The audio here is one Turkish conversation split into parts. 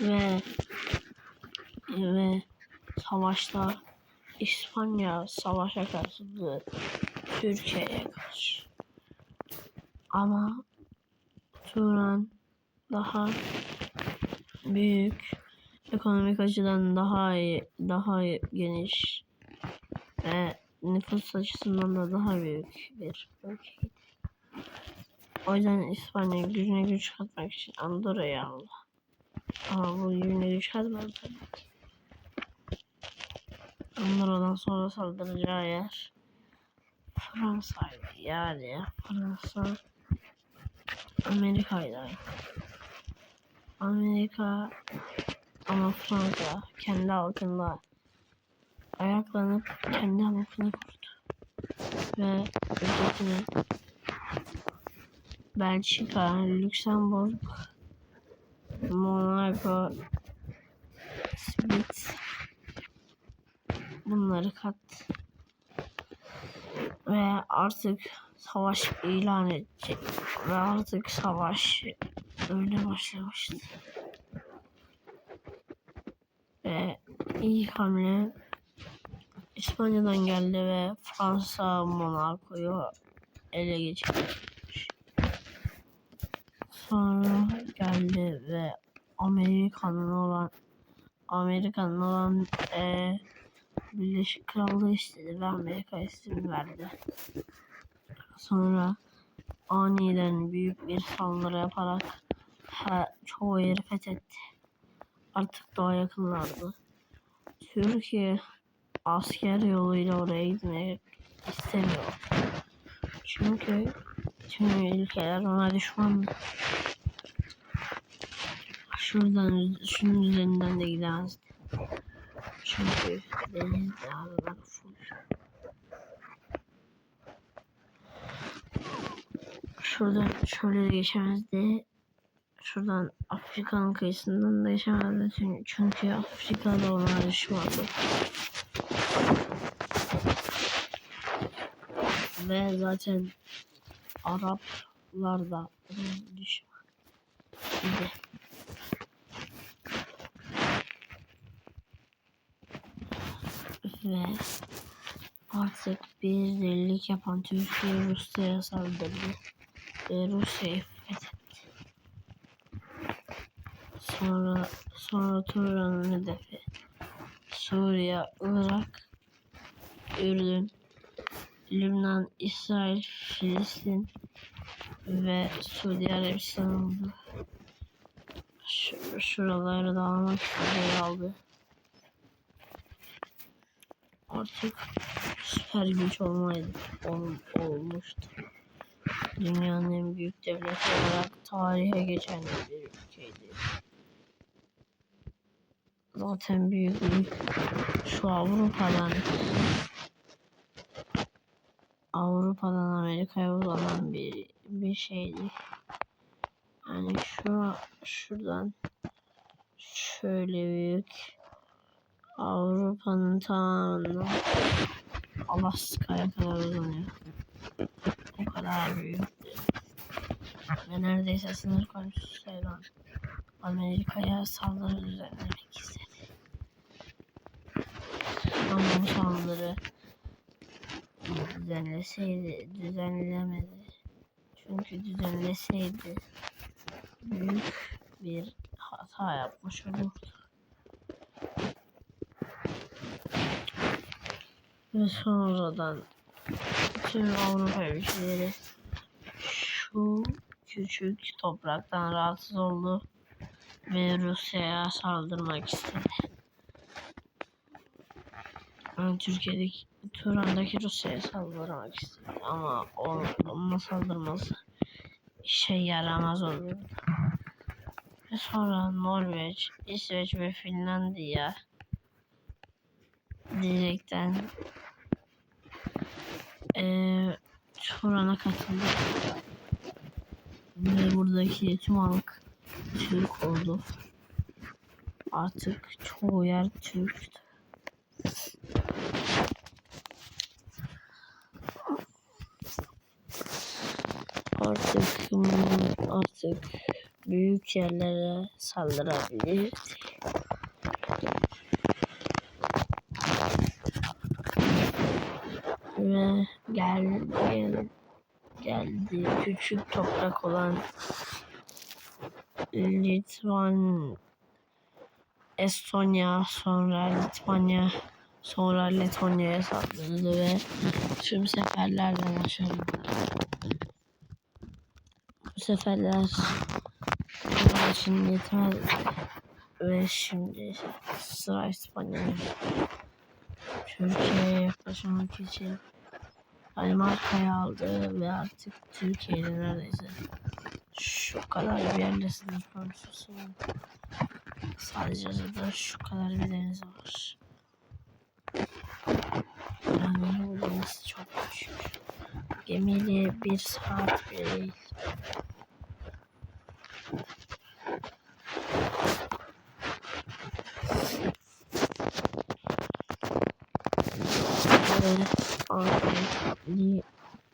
ve ve savaşta İspanya savaşa katıldı Türkiye'ye karşı. Ama Turan daha büyük ekonomik açıdan daha iyi, daha geniş ve nüfus açısından da daha büyük bir ülkeydi. O yüzden İspanya gücüne güç katmak için Andorra'yı aldı. Ama bu gücüne güç katmadı tabii ki. Andorra'dan sonra saldıracağı yer Fransa'ydı. Yani Fransa Amerika'ydı. Amerika ama Fransa kendi halkında ayaklanıp kendi halkını kurdu. Ve ülkesini Belçika, Lüksemburg, Monaco, Split bunları kattı. Ve artık savaş ilan edecek. Ve artık savaş öyle başlamıştı. Ve ilk hamle İspanya'dan geldi ve Fransa Monaco'yu ele geçirdi. Sonra geldi ve Amerika'nın olan Amerika'nın olan e, Birleşik Krallığı istedi ve Amerika isim verdi. Sonra aniden büyük bir saldırı yaparak he, çoğu yeri fethetti. Artık daha yakınlardı. Türkiye asker yoluyla oraya gitmek istemiyor. Çünkü tüm ülkeler ona düşman. Şuradan, şunun üzerinden de gidemezdi. Çünkü deniz dağlar full. Şuradan şöyle de geçemezdi. Şuradan Afrika'nın kıyısından da geçemezdi. Çünkü Afrika'da ona düşmandı. Ve zaten Araplar da düşman. Ve artık bir delilik yapan Türkiye Rusya'ya saldırdı. Ve Rusya'yı fethetti. Sonra, sonra Turan'ın hedefi Suriye, Irak, Ürdün, Lübnan, İsrail, Filistin ve Suudi Arabistan oldu. Şu, şuraları da almak istediği aldı. Artık süper güç olmaydı, ol, olmuştu. Dünyanın en büyük devleti olarak tarihe geçen bir ülkeydi. Zaten büyüklük şu Avrupa'dan Avrupa'dan Amerika'ya uzanan bir bir şeydi. Yani şu şuradan şöyle büyük Avrupa'nın tamamından Alaska'ya kadar uzanıyor. O kadar büyük. Ve neredeyse sınır komşusuyla Amerika'ya saldırı düzenlemek istedi. Ama bu saldırı düzenleseydi, düzenlemedi. Çünkü düzenleseydi büyük bir hata yapmış olurdu. Ve sonradan tüm Avrupa ülkeleri şu küçük topraktan rahatsız oldu ve Rusya'ya saldırmak istedi. Yani Türkiye'deki Turan'daki Rusya'ya saldırmak istedi ama o, ona saldırması işe yaramaz olurdu. Ve sonra Norveç, İsveç ve Finlandiya direkten eee Turan'a katıldı. Ve buradaki tüm halk Türk oldu. Artık çoğu yer Türktü. Hmm, artık büyük yerlere saldırabilir. Ve gel, gel geldi küçük toprak olan Litvan Estonya sonra Litvanya sonra Letonya'ya saldırdı ve tüm seferlerden başarılı. Seferler için yetmez ve şimdi sıra İspanya'ya. Türkiye'ye yaklaşmak için Danimarka'yı aldı ve artık Türkiye'de neredeyse şu kadar bir yerle sınır komşusu. Sadece de şu kadar bir deniz var. Yani bu deniz çok küçük. Gemiyle bir saat bile değil. Artık Li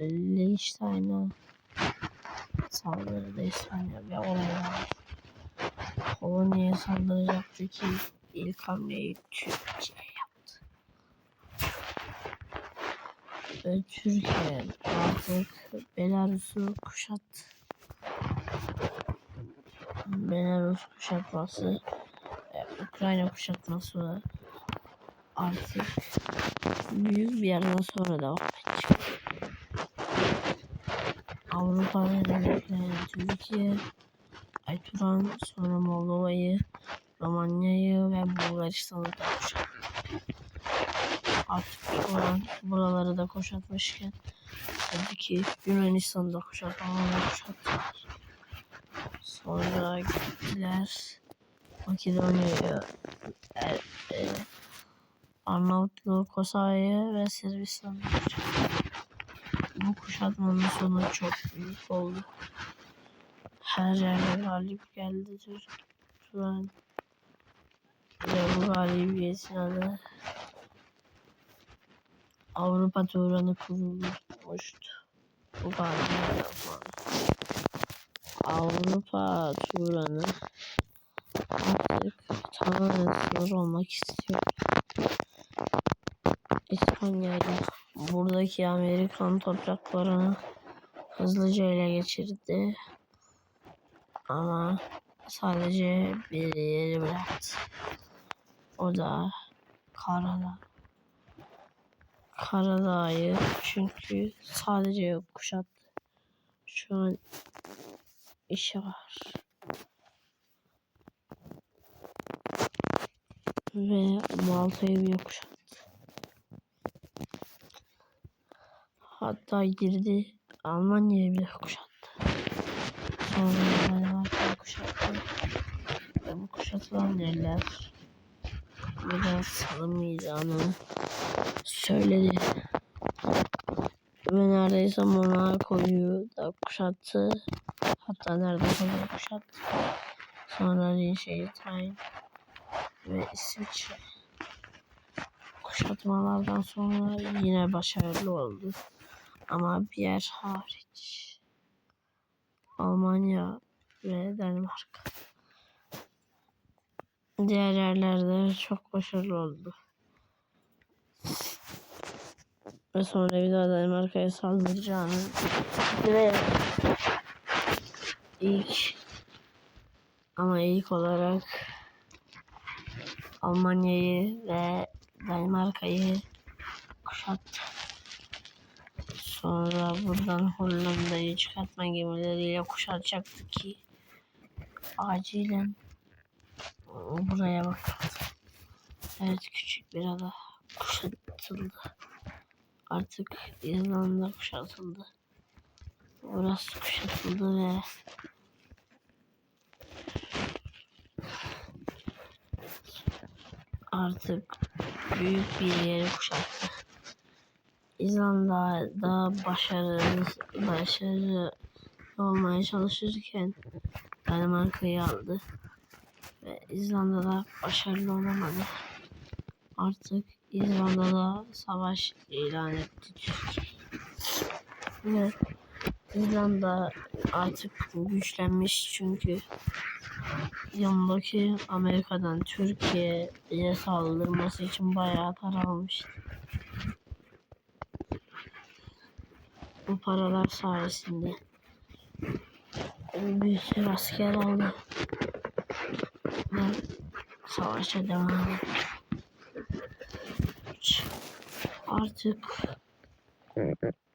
Liechtenstein'a saldırıda İspanya ve oraya Polonya'ya saldıracaktı ki ilk hamleyi Türkiye yaptı. Türkiye artık Belarus'u kuşattı. Belarus kuşatması ve Ukrayna kuşatması artık büyük bir yerden sonra devam edecek. Avrupa hedefleyen Türkiye, Ayturan, sonra Moldova'yı, Romanya'yı ve Bulgaristan'ı da kuşattı. Artık oradan buraları da kuşatmışken tabii ki Yunanistan'ı da kuşatmalarını kuşattılar. Sonra gittiler Makedonya'ya, e, e, Arnavutluğu, Kosova'yı ve Sırbistan'ı. Bu kuşatmanın sonu çok büyük oldu. Her yerde galip geldi Türkmen. Ve bu galibiyetin adı Avrupa Turanı kurulmuştu. Bu galibiyetten sonra. Avrupa Turanı artık tamamen sınır olmak istiyor. İspanya buradaki Amerikan topraklarını hızlıca ele geçirdi. Ama sadece bir yeri bıraktı. O da Karadağ. Karadağ'ı çünkü sadece kuşattı. Şu an işi var. Ve Malta'yı bile kuşattı. Hatta girdi Almanya'yı bile kuşattı. Sonra Danimarka'yı kuşattı. Ve bu kuşatılan yerler biraz tanımayacağını söyledi. Ve neredeyse Monaco'yu da kuşattı. Hatta neredeyse de kuşattı. Sonra Liechtenstein ve İsviçre. Kuşatmalardan sonra yine başarılı oldu. Ama bir yer hariç. Almanya ve Danimarka. Diğer yerlerde çok başarılı oldu. Ve sonra bir daha Danimarka'ya saldıracağını ve ilk ama ilk olarak Almanya'yı ve Danimarka'yı kuşattı. Sonra buradan Hollanda'yı çıkartma gemileriyle kuşatacaktı ki acilen buraya bakalım. Evet küçük bir ada kuşatıldı. Artık İrlanda kuşatıldı. Orası kuşatıldı ve artık büyük bir yeri kuşattı. İzlanda'da başarılı, başarılı olmaya çalışırken Danimarka'yı aldı. Ve İzlanda'da başarılı olamadı. Artık İzlanda'da savaş ilan etti Türkiye. Ve İzlanda artık güçlenmiş çünkü yanındaki Amerika'dan Türkiye'ye saldırması için bayağı para almıştı. Bu paralar sayesinde bir sürü asker aldı ve savaşa devam etti. Artık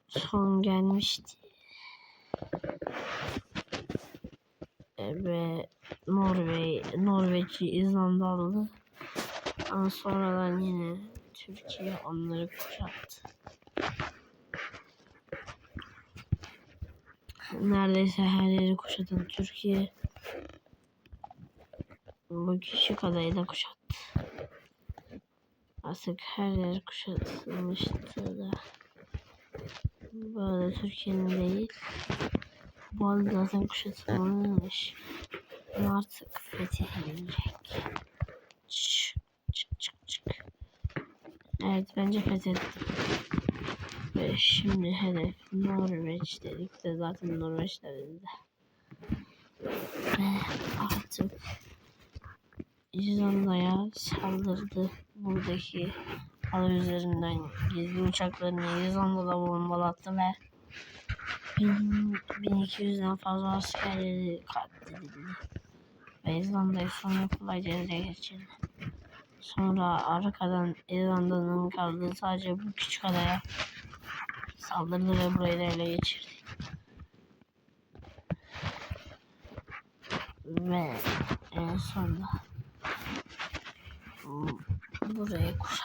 son gelmişti. Ve Norveç, Norveç'i İzlanda aldı. Ama sonradan yine Türkiye onları kuşattı. Neredeyse her yeri kuşatan Türkiye bu küçük adayı da kuşattı. Artık her yer kuşatılmıştı da. Böyle Türkiye'nin değil. Bu arada zaten kuşatılmış. Artık fethedilecek. Çık çık çık çık. Evet bence fethettim. Ve şimdi hedef Norveç dedik de zaten Norveç dedi. Ve artık İzlanda'ya saldırdı. Buradaki ada üzerinden gizli uçaklarını İzlanda'da bombalattı ve 1000 1200'den fazla askerleri katledildi. Ve İzlanda'yı sonra kolayca ele geçirdi. Sonra arkadan İzlanda'nın kaldığı sadece bu küçük adaya saldırdı ve burayı da ele geçirdi. Ve en sonunda bu- burayı kuşattı.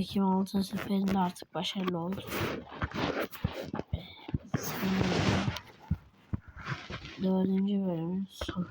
2006 seferinde artık başarılı oldu. Dördüncü bölümün sonu.